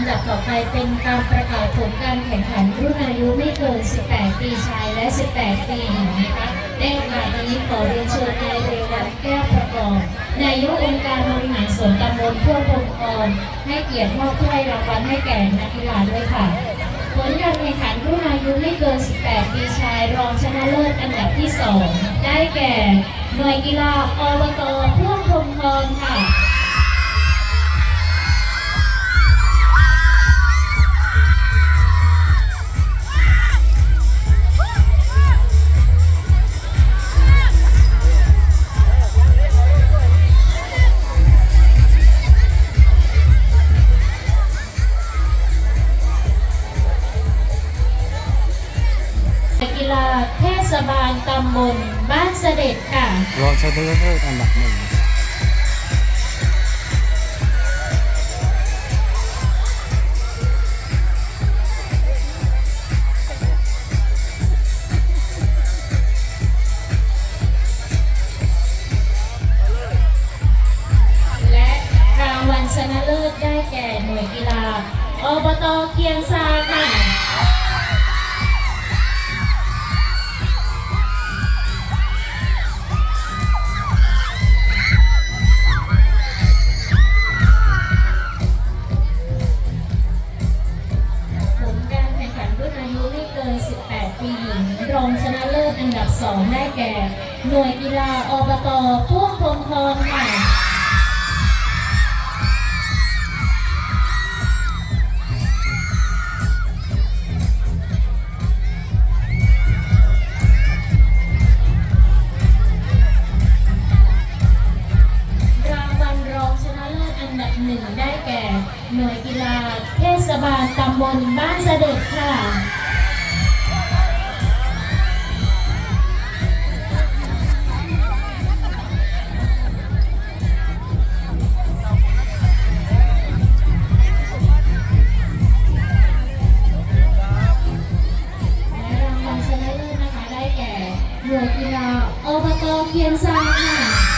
ำดับต่อไปเป็นการประกาศผลการแข่งขันรุ่นอายุไม่เกิน 18 ปีชายและ 18 ปีหญิงนะคะในโอกาสนี้ขอเรียนเชิญนายเรวัตแก้วประกอบนายกองค์การบริหารส่วนตำบลพ่วงพงกรให้เกียรติมอบถ้วยรางวัลให้แก่นักกีฬาด้วยค่ะ ผลการแข่งขันรุ่นอายุไม่เกิน 18 ปีชายรองชนะเลิศอันดับที่ 2 ได้แก่หน่วยกีฬาอบต ศบาลตำบลบ้านเสด็จค่ะ รองชนะเลิศอันดับหนึ่งและรางวัลชนะเลิศได้แก่หน่วยกีฬาอบตเคียงซาค่ะ เลิศอันดับ2ได้แก่ หน่วยกีฬาอบตพ่วงพงทองค่ะรางวัลรองชนะเลิศอันดับหนึ่งได้แก่ หน่วยกีฬาเทศบาลตำบลบ้าน อบตเคียนซาค่ะ